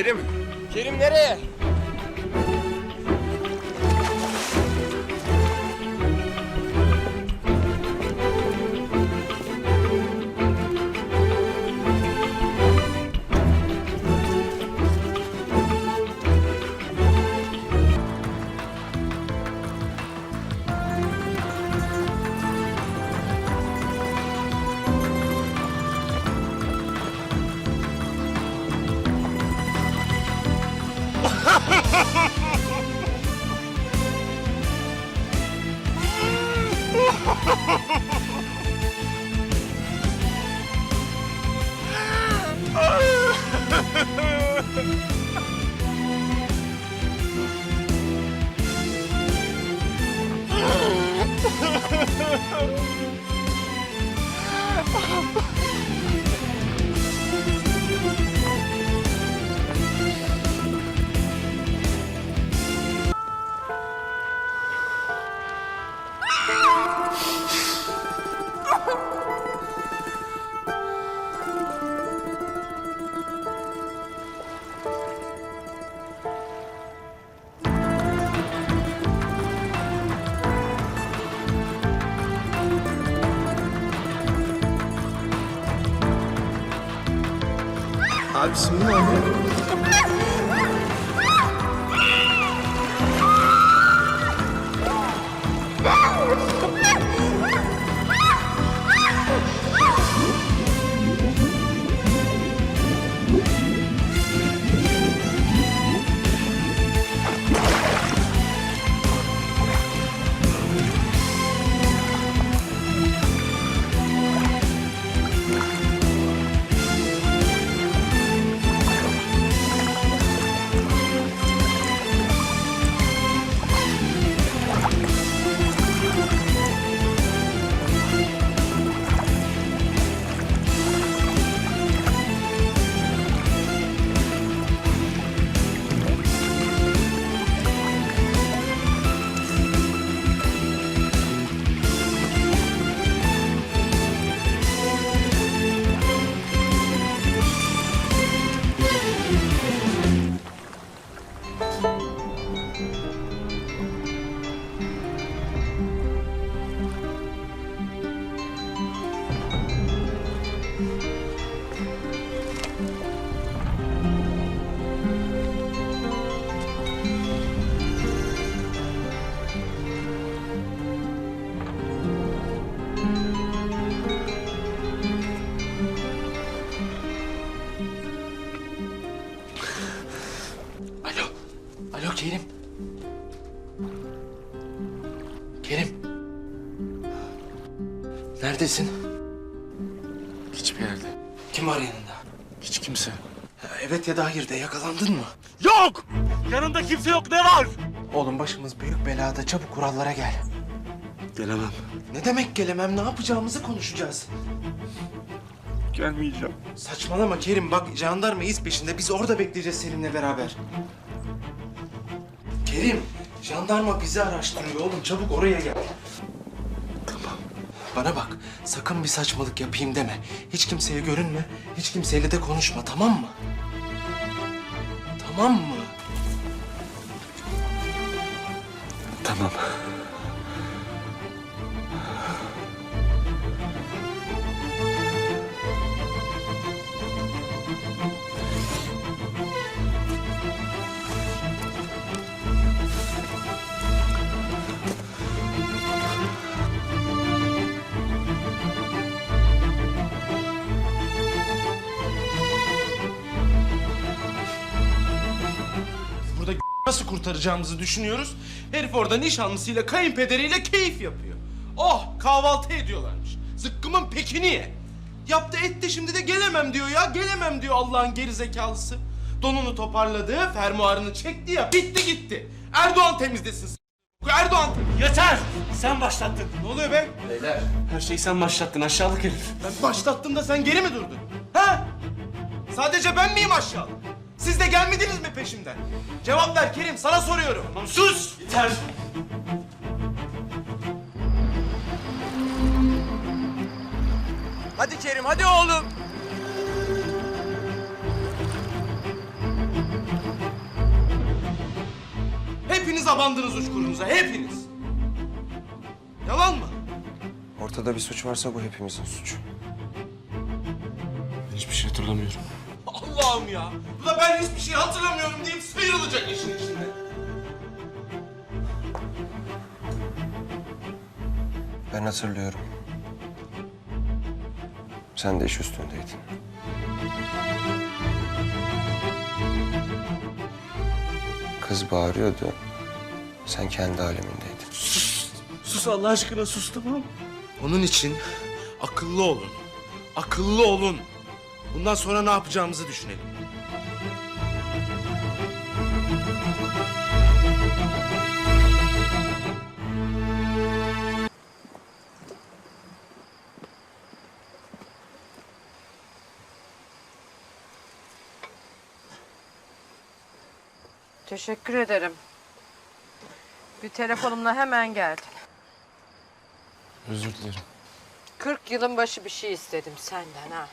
Kerim. Kerim nereye? Ha ha ha ha! Hadi. Abisim ne oldu? Kerim. Neredesin? Hiçbir yerde. Kim var yanında? Hiç kimse. Ha, Evet ya da hayır de yakalandın mı? Yok! Yanında kimse yok ne var? Oğlum başımız büyük belada çabuk kurallara gel. Gelemem. Ne demek gelemem ne yapacağımızı konuşacağız. Gelmeyeceğim. Saçmalama Kerim bak jandarma iz peşinde biz orada bekleyeceğiz seninle beraber. Kerim jandarma bizi araştırıyor oğlum çabuk oraya gel. Tamam. Bana bak sakın bir saçmalık yapayım deme. Hiç kimseye görünme hiç kimseyle de konuşma tamam mı? Tamam mı? Tamam. Nasıl kurtaracağımızı düşünüyoruz. Herif orada nişanlısıyla kayınpederiyle keyif yapıyor. Oh kahvaltı ediyorlarmış. Zıkkımın pekini ye. Yaptı etti şimdi de gelemem diyor ya. Gelemem diyor Allah'ın gerizekalısı. Donunu toparladı, fermuarını çekti ya. Bitti gitti. Erdoğan temizlesin. s- Erdoğan temizlesin. Yeter! Sen başlattın. Ne oluyor be? Beyler. Her şeyi sen başlattın aşağılık herif. Ben başlattım da sen geri mi durdun? Ha? Sadece ben miyim aşağılık? Siz de gelmediniz mi peşimden? Cevap ver Kerim, sana soruyorum. Tamam sus! Yeter! Hadi Kerim hadi oğlum. Hepiniz abandınız uçkurunuza, hepiniz. Yalan mı? Ortada bir suç varsa bu hepimizin suçu. Hiçbir şey hatırlamıyorum. Allah'ım ya. Bu da ben hiçbir şey hatırlamıyorum deyip sıyrılacak işin içinde. Ben hatırlıyorum. Sen de iş üstündeydin. Kız bağırıyordu. Sen kendi alemindeydin. Sus Allah aşkına sus tamam? Onun için akıllı olun. Akıllı olun. Bundan sonra ne yapacağımızı düşünelim. Teşekkür ederim. Bir telefonumla hemen geldin. Özür dilerim. 40 yılın başı bir şey istedim senden ha.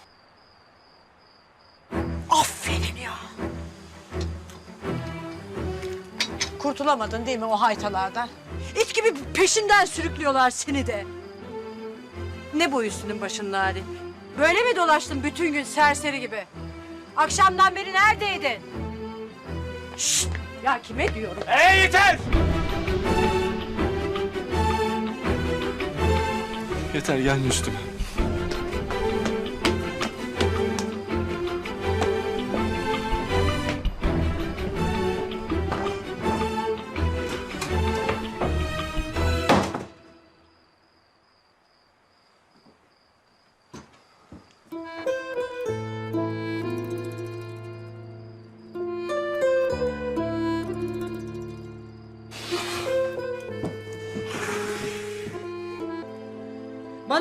Kurtulamadın değil mi o haytalardan? İt gibi peşinden sürüklüyorlar seni de. Ne bu üstünün başının hali? Böyle mi dolaştın bütün gün serseri gibi? Akşamdan beri neredeydin? Şşt! Ya kime diyorum? Ee yeter! Yeter gelme üstüme.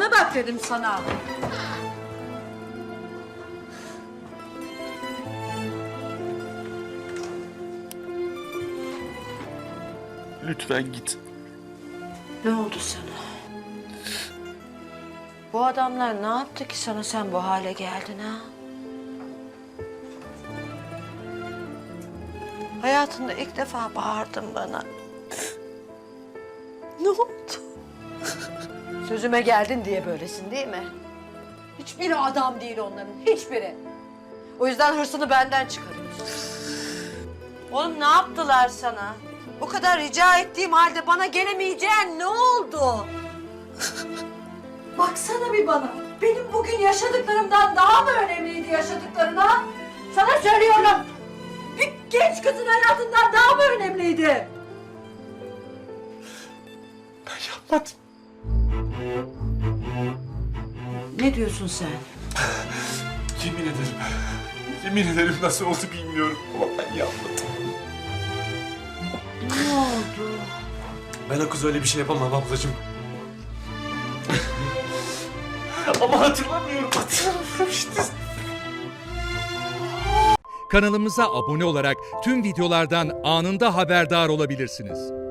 Bana bak dedim sana. Lütfen git. Ne oldu sana? Bu adamlar ne yaptı ki sana sen bu hale geldin ha? Hayatında ilk defa bağırdın bana. Ne oldu? Sözüme geldin diye böylesin değil mi? Hiçbiri adam değil onların, hiçbiri. O yüzden hırsını benden çıkarıyorsun. Oğlum ne yaptılar sana? O kadar rica ettiğim halde bana gelemeyeceğin ne oldu? Baksana bir bana. Benim bugün yaşadıklarımdan daha mı önemliydi yaşadıklarına? Sana söylüyorum. Bir genç kızın hayatından daha mı önemliydi? Ben yapmadım. Ne diyorsun sen? Yemin ederim. Yemin ederim nasıl oldu bilmiyorum ama ben yapmadım. Ne oldu? Ben o kız öyle bir şey yapamam ablacığım. Ama hatırlamıyorum. Hatırlamıyorum işte. Kanalımıza abone olarak tüm videolardan anında haberdar olabilirsiniz.